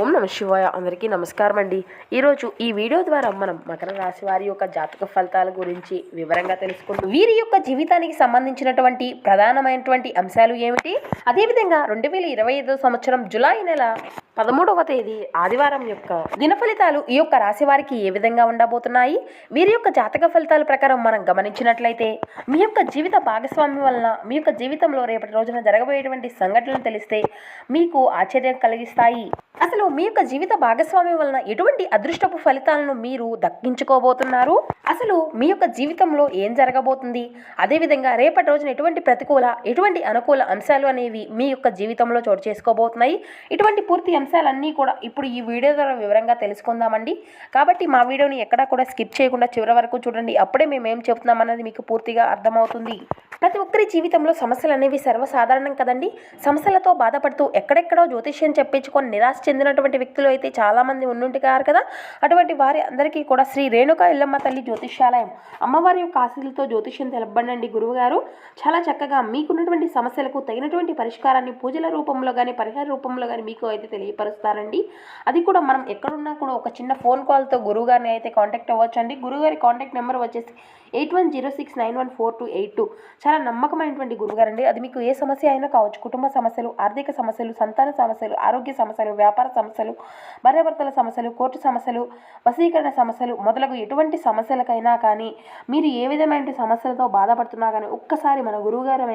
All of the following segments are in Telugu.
ఓం నమ శివాయ అందరికీ నమస్కారం అండి. ఈరోజు ఈ వీడియో ద్వారా మనం మకర రాశి వారి యొక్క జాతక ఫలితాల గురించి వివరంగా తెలుసుకుంటాం వీరి యొక్క జీవితానికి సంబంధించినటువంటి ప్రధానమైనటువంటి అంశాలు ఏమిటి? అదేవిధంగా రెండు వేల ఇరవై ఐదో సంవత్సరం జులై నెల పదమూడవ తేదీ ఆదివారం యొక్క దిన ఫలితాలు ఈ యొక్క రాశి వారికి ఏ విధంగా ఉండబోతున్నాయి? వీరి యొక్క జాతక ఫలితాల ప్రకారం మనం గమనించినట్లయితే మీ యొక్క జీవిత భాగస్వామి వలన మీ యొక్క జీవితంలో రేపటి రోజున జరగబోయేటువంటి సంఘటనలు తెలిస్తే మీకు ఆశ్చర్యం కలిగిస్తాయి. అసలు మీ యొక్క జీవిత భాగస్వామి వలన ఎటువంటి అదృష్టపు ఫలితాలను మీరు దక్కించుకోబోతున్నారు? అసలు మీ యొక్క జీవితంలో ఏం జరగబోతుంది? అదేవిధంగా రేపటి రోజున ఎటువంటి ప్రతికూల ఎటువంటి అనుకూల అంశాలు అనేవి మీ యొక్క జీవితంలో చోటు చేసుకోబోతున్నాయి? ఇటువంటి పూర్తి అంశాలన్నీ కూడా ఇప్పుడు ఈ వీడియో ద్వారా వివరంగా తెలుసుకుందామండి. కాబట్టి మా వీడియోని ఎక్కడా కూడా స్కిప్ చేయకుండా చివరి వరకు చూడండి. అప్పుడే మేము ఏం చెప్తున్నామన్నది మీకు పూర్తిగా అర్థమవుతుంది. ప్రతి ఒక్కరి జీవితంలో సమస్యలు అనేవి సర్వసాధారణం కదండి. సమస్యలతో బాధపడుతూ ఎక్కడెక్కడో జ్యోతిష్యం చెప్పించుకొని నిరాశ చెందినటువంటి వ్యక్తులు అయితే చాలామంది ఉండుంటారు కదా. అటువంటి వారి అందరికీ కూడా శ్రీ రేణుక ఇల్లమ్మ తల్లి జ్యోతిష్యాలయం అమ్మవారి యొక్క ఆశీలతో జ్యోతిష్యం తెలపండి గురువుగారు. చాలా చక్కగా మీకున్నటువంటి సమస్యలకు తగినటువంటి పరిష్కారాన్ని పూజల రూపంలో కానీ పరిహార రూపంలో కానీ మీకు అయితే తెలియపరుస్తారండి అది కూడా మనం ఎక్కడున్నా కూడా ఒక చిన్న ఫోన్ కాల్తో గురువుగారిని అయితే కాంటాక్ట్ అవ్వచ్చు అండి గురువుగారి కాంటాక్ట్ నెంబర్ వచ్చేసి eight one zero six nine one four two eight two. చాలా నమ్మకమైనటువంటి గురువుగారు అండి అది మీకు ఏ సమస్య అయినా కావచ్చు కుటుంబ సమస్యలు ఆర్థిక సమస్యలు సంతాన సమస్యలు ఆరోగ్య సమస్యలు వ్యాపార సమస్యలు భార్యాభర్తల సమస్యలు కోర్టు సమస్యలు వసీకరణ సమస్యలు మొదలగు ఎటువంటి సమస్యలకైనా కానీ మీరు ఏ విధమైన సమస్యలతో బాధపడుతున్నా కానీ ఒక్కసారి మన గురువుగారు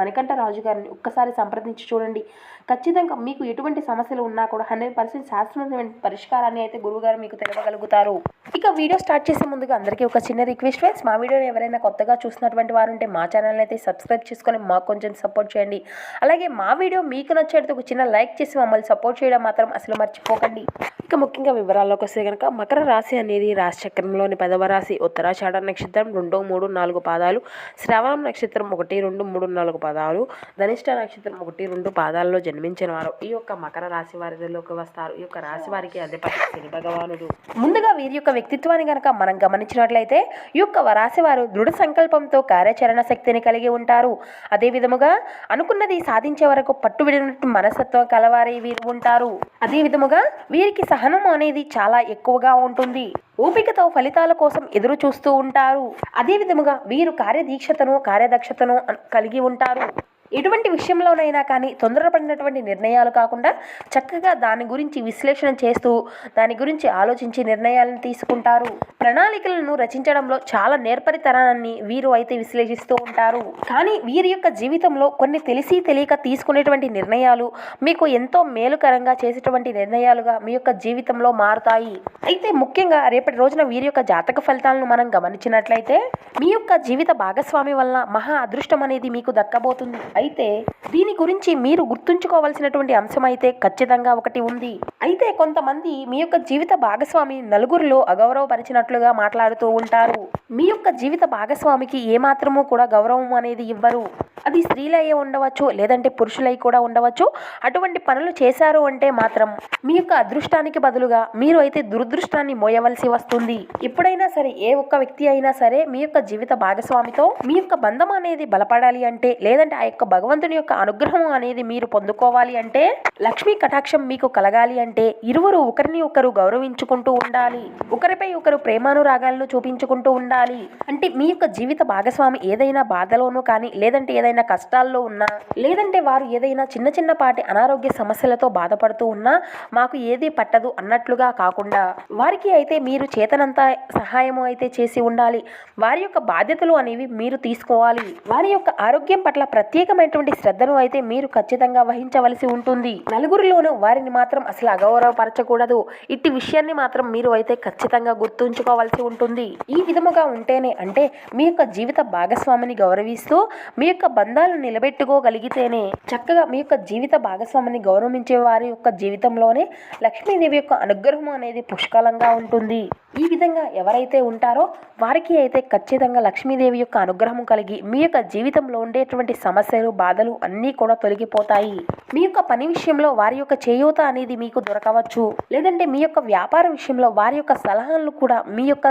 మణికంఠ రాజు గారిని ఒక్కసారి సంప్రదించి చూడండి. ఖచ్చితంగా మీకు ఎటువంటి సమస్యలు ఉన్నా కూడా హండ్రెడ్ పర్సెంట్ శాస్త్రమైన పరిష్కారాన్ని అయితే గురువుగారు మీకు తెలపగలుగుతారు ఇక వీడియో స్టార్ట్ చేసే ముందుగా అందరికీ ఒక చిన్న రిక్వెస్ట్ ఫ్రెండ్స్ మా వీడియోని ఎవరైనా కొత్తగా చూసినటువంటి వారు ఉంటే మా ఛానల్ అయితే సబ్స్క్రైబ్ చేసుకొని మాకు కొంచెం సపోర్ట్ చేయండి. అలాగే మా వీడియో మీకు నచ్చేటట్టు ఒక చిన్న లైక్ చేసి మమ్మల్ని సపోర్ట్ చేయడం మాత్రం అసలు మర్చిపోకండి. ఇక ముఖ్యంగా వివరాల్లోకి వస్తే కనుక మకర రాశి అనేది రాశి చక్రంలోని పదవ రాశి ఉత్తరాషాఢ నక్షత్రం రెండు మూడు నాలుగు పాదాలు శ్రవణం నక్షత్రం ఒకటి రెండు మూడు నాలుగు పాదాలు ధనిష్ట నక్షత్రం ఒకటి రెండు పాదాల్లో జన్మించిన వారు ఈ యొక్క మకర రాశి వారిలోకి వస్తారు. ఈ యొక్క రాశి వారికి అధిపతి శని భగవానుడు. ముందుగా వీరి యొక్క వ్యక్తిత్వాన్ని కనుక మనం గమనించినట్లయితే ఈ యొక్క రాశి వారు దృఢ సంకల్పంతో కార్యాచరణ శక్తిని కలిగి ఉంటారు. అదే విధముగా అనుకున్నది సాధించే వరకు పట్టు విడినట్టు మనస్తత్వం కలవారి వీరు ఉంటారు. అదే విధముగా వీరికి సహనం అనేది చాలా ఎక్కువగా ఉంటుంది. ఓపికతో ఫలితాల కోసం ఎదురు చూస్తూ ఉంటారు. అదే విధముగా వీరు కార్యదీక్షతను కార్యదక్షతను కలిగి ఉంటారు. ఎటువంటి విషయంలోనైనా కానీ తొందరపడినటువంటి నిర్ణయాలు కాకుండా చక్కగా దాని గురించి విశ్లేషణ చేస్తూ దాని గురించి ఆలోచించి నిర్ణయాలను తీసుకుంటారు. ప్రణాళికలను రచించడంలో చాలా నేర్పరితనాన్ని వీరు అయితే విశ్లేషిస్తూ ఉంటారు. కానీ వీరి యొక్క జీవితంలో కొన్ని తెలిసి తెలియక తీసుకునేటువంటి నిర్ణయాలు మీకు ఎంతో మేలుకరంగా చేసేటువంటి నిర్ణయాలుగా మీ యొక్క జీవితంలో మారుతాయి. అయితే ముఖ్యంగా రేపటి రోజున వీరి యొక్క జాతక ఫలితాలను మనం గమనించినట్లయితే మీ యొక్క జీవిత భాగస్వామి వలన మహా అదృష్టం అనేది మీకు దక్కబోతుంది. అయితే దీని గురించి మీరు గుర్తుంచుకోవాల్సినటువంటి అంశం అయితే ఖచ్చితంగా ఒకటి ఉంది. అయితే కొంతమంది మీ యొక్క జీవిత భాగస్వామి నలుగురిలో అగౌరవపరిచినట్లుగా మాట్లాడుతూ ఉంటారు. మీ యొక్క జీవిత భాగస్వామికి ఏమాత్రము కూడా గౌరవం అనేది ఇవ్వరు. అది స్త్రీలయ్యే ఉండవచ్చు లేదంటే పురుషులై కూడా ఉండవచ్చు. అటువంటి పనులు చేశారు అంటే మాత్రం మీ యొక్క అదృష్టానికి బదులుగా మీరు అయితే దురదృష్టాన్ని మోయవలసి వస్తుంది. ఎప్పుడైనా సరే ఏ ఒక్క వ్యక్తి అయినా సరే మీ యొక్క జీవిత భాగస్వామితో మీ యొక్క బంధం అనేది బలపడాలి అంటే లేదంటే ఆ యొక్క భగవంతుని యొక్క అనుగ్రహం అనేది మీరు పొందుకోవాలి అంటే లక్ష్మీ కటాక్షం మీకు కలగాలి అంటే ఇరువురు ఒకరిని ఒకరు గౌరవించుకుంటూ ఉండాలి. ఒకరిపై ఒకరు ప్రేమానురాగాలను చూపించుకుంటూ ఉండాలి. అంటే మీ యొక్క జీవిత భాగస్వామి ఏదైనా బాధలోనూ కానీ లేదంటే ఏదైనా కష్టాల్లో ఉన్నా లేదంటే వారు ఏదైనా చిన్న చిన్నపాటి అనారోగ్య సమస్యలతో బాధపడుతూ ఉన్నా మాకు ఏది పట్టదు అన్నట్లుగా కాకుండా వారికి అయితే మీరు చేతనంత సహాయము అయితే చేసి ఉండాలి. వారి యొక్క బాధ్యతలు అనేవి మీరు తీసుకోవాలి. వారి యొక్క ఆరోగ్యం పట్ల ప్రత్యేక ప్రత్యేకమైనటువంటి శ్రద్ధను అయితే మీరు ఖచ్చితంగా వహించవలసి ఉంటుంది. నలుగురిలోనూ వారిని మాత్రం అసలు అగౌరవపరచకూడదు. ఇట్టి విషయాన్ని మాత్రం మీరు అయితే ఖచ్చితంగా గుర్తుంచుకోవాల్సి ఉంటుంది. ఈ విధముగా ఉంటేనే అంటే మీ యొక్క జీవిత భాగస్వామిని గౌరవిస్తూ మీ యొక్క బంధాలను నిలబెట్టుకోగలిగితేనే చక్కగా మీ యొక్క జీవిత భాగస్వామిని గౌరవించే వారి యొక్క జీవితంలోనే లక్ష్మీదేవి యొక్క అనుగ్రహం అనేది పుష్కలంగా ఉంటుంది. ఈ విధంగా ఎవరైతే ఉంటారో వారికి అయితే ఖచ్చితంగా లక్ష్మీదేవి యొక్క అనుగ్రహం కలిగి మీ యొక్క జీవితంలో ఉండేటువంటి సమస్యలు సమస్యలు బాధలు అన్నీ కూడా తొలగిపోతాయి. మీ యొక్క పని విషయంలో వారి యొక్క చేయూత అనేది మీకు దొరకవచ్చు. లేదంటే మీ యొక్క వ్యాపార విషయంలో వారి యొక్క సలహాలను కూడా మీ యొక్క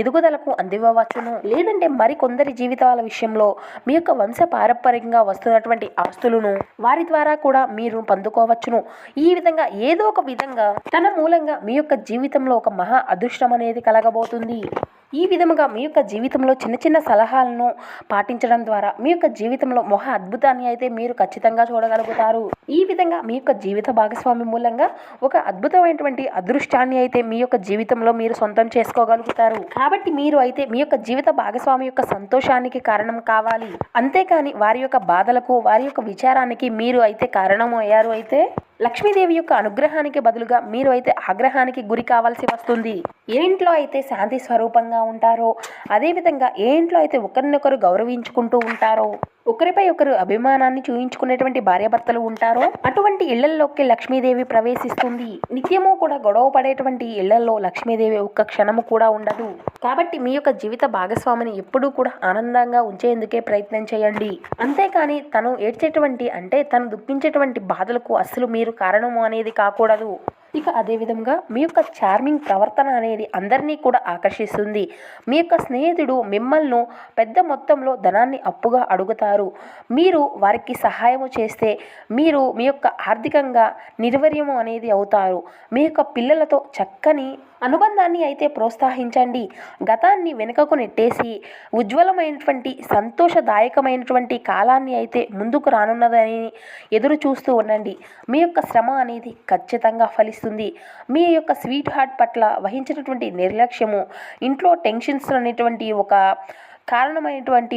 ఎదుగుదలకు అందివ్వవచ్చును. లేదంటే మరికొందరి జీవితాల విషయంలో మీ యొక్క వంశ పారంపర్యంగా వస్తున్నటువంటి ఆస్తులను వారి ద్వారా కూడా మీరు పొందుకోవచ్చును. ఈ విధంగా ఏదో ఒక విధంగా తన మూలంగా మీ యొక్క జీవితంలో ఒక మహా అదృష్టం అనేది కలగబోతుంది. ఈ విధముగా మీ యొక్క జీవితంలో చిన్న చిన్న సలహాలను పాటించడం ద్వారా మీ యొక్క జీవితంలో మొహ అద్భుతాన్ని అయితే మీరు ఖచ్చితంగా చూడగలుగుతారు. ఈ విధంగా మీ యొక్క జీవిత భాగస్వామి మూలంగా ఒక అద్భుతమైనటువంటి అదృష్టాన్ని అయితే మీ యొక్క జీవితంలో మీరు సొంతం చేసుకోగలుగుతారు. కాబట్టి మీరు అయితే మీ యొక్క జీవిత భాగస్వామి యొక్క సంతోషానికి కారణం కావాలి. అంతేకాని వారి యొక్క బాధలకు వారి యొక్క విచారానికి మీరు అయితే కారణం అయ్యారు అయితే లక్ష్మీదేవి యొక్క అనుగ్రహానికి బదులుగా మీరు అయితే ఆగ్రహానికి గురి కావాల్సి వస్తుంది. ఏ ఇంట్లో అయితే శాంతి స్వరూపంగా ఉంటారో అదేవిధంగా ఏ ఇంట్లో అయితే ఒకరినొకరు గౌరవించుకుంటూ ఉంటారో ఒకరిపై ఒకరు అభిమానాన్ని చూయించుకునేటువంటి భార్యాభర్తలు ఉంటారో. అటువంటి ఇళ్ళల్లోకి లక్ష్మీదేవి ప్రవేశిస్తుంది. నిత్యము కూడా గొడవ పడేటువంటి ఇళ్ళలో లక్ష్మీదేవి ఒక్క క్షణము కూడా ఉండదు. కాబట్టి మీ యొక్క జీవిత భాగస్వామిని ఎప్పుడూ కూడా ఆనందంగా ఉంచేందుకే ప్రయత్నం చేయండి. అంతేకాని తను ఏడ్చేటువంటి అంటే తను దుఃఖించేటువంటి బాధలకు అస్సలు మీరు కారణము అనేది కాకూడదు. ఇక అదేవిధంగా మీ యొక్క చార్మింగ్ ప్రవర్తన అనేది అందరినీ కూడా ఆకర్షిస్తుంది. మీ యొక్క స్నేహితుడు మిమ్మల్ని పెద్ద మొత్తంలో ధనాన్ని అప్పుగా అడుగుతారు. మీరు వారికి సహాయము చేస్తే మీరు మీ యొక్క ఆర్థికంగా నిర్వర్యము అనేది అవుతారు. మీ యొక్క పిల్లలతో చక్కని అనుబంధాన్ని అయితే ప్రోత్సహించండి. గతాన్ని వెనుకకు నెట్టేసి ఉజ్వలమైనటువంటి సంతోషదాయకమైనటువంటి కాలాన్ని అయితే ముందుకు రానున్నదని ఎదురు చూస్తూ ఉండండి. మీ యొక్క శ్రమ అనేది ఖచ్చితంగా ఫలిస్తుంది. మీ యొక్క స్వీట్ హార్ట్ పట్ల వహించినటువంటి నిర్లక్ష్యము ఇంట్లో టెన్షన్స్ అనేటువంటి ఒక కారణమైనటువంటి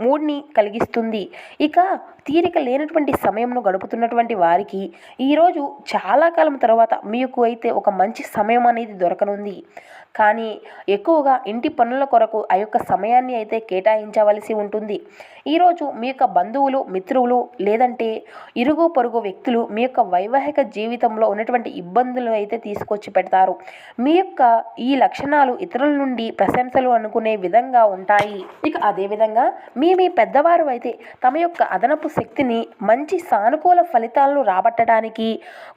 మూడ్ని కలిగిస్తుంది. ఇక తీరిక లేనటువంటి సమయంను గడుపుతున్నటువంటి వారికి ఈరోజు చాలా కాలం తర్వాత మీకు అయితే ఒక మంచి సమయం అనేది దొరకనుంది. కానీ ఎక్కువగా ఇంటి పనుల కొరకు ఆ యొక్క సమయాన్ని అయితే కేటాయించవలసి ఉంటుంది. ఈరోజు మీ యొక్క బంధువులు మిత్రులు లేదంటే ఇరుగు పొరుగు వ్యక్తులు మీ యొక్క వైవాహిక జీవితంలో ఉన్నటువంటి ఇబ్బందులు అయితే తీసుకొచ్చి పెడతారు. మీ యొక్క ఈ లక్షణాలు ఇతరుల నుండి ప్రశంసలు అనుకునే విధంగా ఉంటాయి. ఇక అదేవిధంగా మీ మీ పెద్దవారు అయితే తమ యొక్క అదనపు శక్తిని మంచి సానుకూల ఫలితాలను రాబట్టడానికి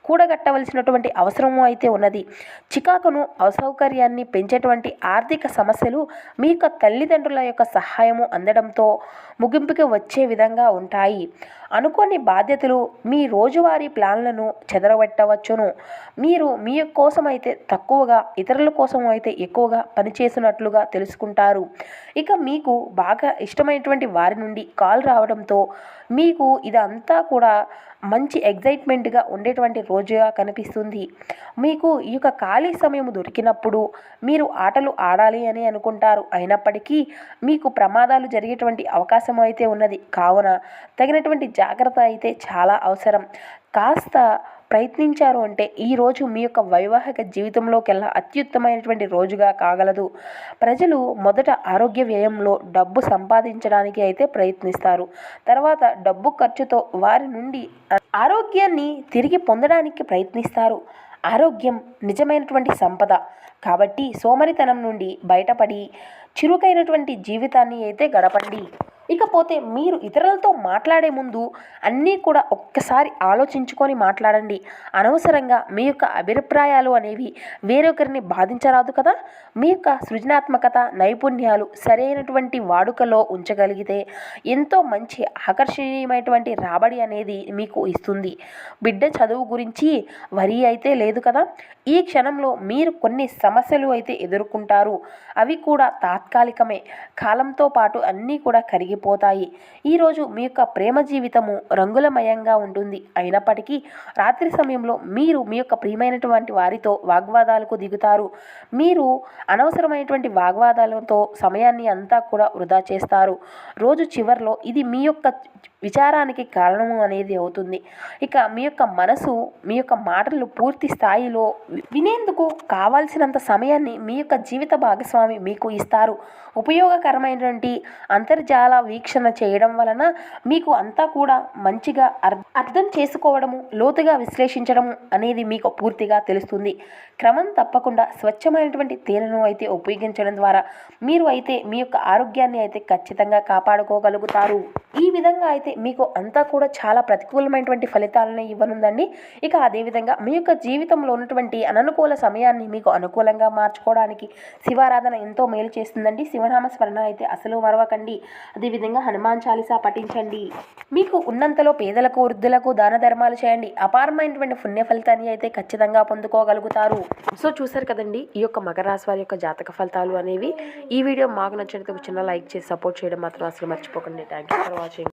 కూడగట్టవలసినటువంటి అవసరము అయితే ఉన్నది. చికాకును అసౌకర్యాన్ని పెంచేటువంటి ఆర్థిక సమస్యలు మీ యొక్క తల్లిదండ్రుల యొక్క సహాయము అందడంతో ముగింపుకి వచ్చే విధంగా ఉంటాయి. అనుకోని బాధ్యతలు మీ రోజువారీ ప్లాన్లను చెదరగొట్టవచ్చును. మీరు మీ కోసం అయితే తక్కువగా ఇతరుల కోసం అయితే ఎక్కువగా పనిచేసినట్లుగా తెలుసుకుంటారు. ఇక మీకు బాగా ఇష్టమైనటువంటి వారి నుండి కాల్ రావడంతో మీకు ఇదంతా కూడా మంచి ఎగ్జైట్మెంట్గా ఉండేటువంటి రోజుగా కనిపిస్తుంది. మీకు ఈ యొక్క ఖాళీ సమయం దొరికినప్పుడు మీరు ఆటలు ఆడాలి అని అనుకుంటారు. అయినప్పటికీ మీకు ప్రమాదాలు జరిగేటువంటి అవకాశం అయితే ఉన్నది. కావున తగినటువంటి జాగ్రత్త అయితే చాలా అవసరం. కాస్త ప్రయత్నించారు అంటే ఈరోజు మీ యొక్క వైవాహిక జీవితంలోకెల్లా అత్యుత్తమైనటువంటి రోజుగా కాగలదు. ప్రజలు మొదట ఆరోగ్య వ్యయంలో డబ్బు సంపాదించడానికి అయితే ప్రయత్నిస్తారు. తర్వాత డబ్బు ఖర్చుతో వారి నుండి ఆరోగ్యాన్ని తిరిగి పొందడానికి ప్రయత్నిస్తారు. ఆరోగ్యం నిజమైనటువంటి సంపద. కాబట్టి సోమరితనం నుండి బయటపడి చురుకైనటువంటి జీవితాన్ని అయితే గడపండి. ఇకపోతే మీరు ఇతరులతో మాట్లాడే ముందు అన్నీ కూడా ఒక్కసారి ఆలోచించుకొని మాట్లాడండి. అనవసరంగా మీ యొక్క అభిప్రాయాలు అనేవి వేరొకరిని బాధించరాదు కదా? మీ యొక్క సృజనాత్మకత నైపుణ్యాలు సరైనటువంటి వాడుకలో ఉంచగలిగితే ఎంతో మంచి ఆకర్షణీయమైనటువంటి రాబడి అనేది మీకు ఇస్తుంది. బిడ్డ చదువు గురించి వరి అయితే లేదు కదా? ఈ క్షణంలో మీరు కొన్ని సమస్యలు అయితే ఎదుర్కొంటారు. అవి కూడా తాత్కాలికమే. కాలంతో పాటు అన్నీ కూడా కరిగిపోతాయి. ఈరోజు మీ యొక్క ప్రేమ జీవితము రంగులమయంగా ఉంటుంది. అయినప్పటికీ రాత్రి సమయంలో మీరు మీ యొక్క ప్రియమైనటువంటి వారితో వాగ్వాదాలకు దిగుతారు. మీరు అనవసరమైనటువంటి వాగ్వాదాలతో సమయాన్ని అంతా కూడా వృధా చేస్తారు. రోజు చివరిలో ఇది మీ యొక్క విచారానికి కారణము అనేది అవుతుంది. ఇక మీ యొక్క మనసు మీ యొక్క మాటలు పూర్తి స్థాయిలో వినేందుకు కావాల్సినంత సమయాన్ని మీ యొక్క జీవిత భాగస్వామి మీకు ఇస్తారు. ఉపయోగకరమైనటువంటి అంతర్జాల వీక్షణ చేయడం వలన మీకు అంతా కూడా మంచిగా అర్థం చేసుకోవడము లోతుగా విశ్లేషించడము అనేది మీకు పూర్తిగా తెలుస్తుంది. క్రమం తప్పకుండా స్వచ్ఛమైనటువంటి తేనెను అయితే ఉపయోగించడం ద్వారా మీరు అయితే మీ యొక్క ఆరోగ్యాన్ని అయితే ఖచ్చితంగా కాపాడుకోగలుగుతారు. ఈ విధంగా అయితే మీకు అంతా కూడా చాలా ప్రతికూలమైనటువంటి ఫలితాలను ఇవ్వనుందండి. ఇక అదేవిధంగా మీ యొక్క జీవితంలో ఉన్నటువంటి అననుకూల సమయాన్ని మీకు అనుకూలంగా మార్చుకోవడానికి శివారాధన ఎంతో మేలు చేస్తుందండి. శివనామ స్మరణ అయితే అసలు మరవకండి. అదేవిధంగా హనుమాన్ చాలీసా పఠించండి. మీకు ఉన్నంతలో పేదలకు వృద్ధులకు దాన ధర్మాలు చేయండి. అపారమైనటువంటి పుణ్య ఫలితాన్ని అయితే ఖచ్చితంగా పొందుకోగలుగుతారు. సో చూసారు కదండి ఈ యొక్క మకర రాశి వారి యొక్క జాతక ఫలితాలు అనేవి. ఈ వీడియో మాకు నచ్చినట్టు చిన్న లైక్ చేసి సపోర్ట్ చేయడం మాత్రం అసలు మర్చిపోకండి. Thank you for watching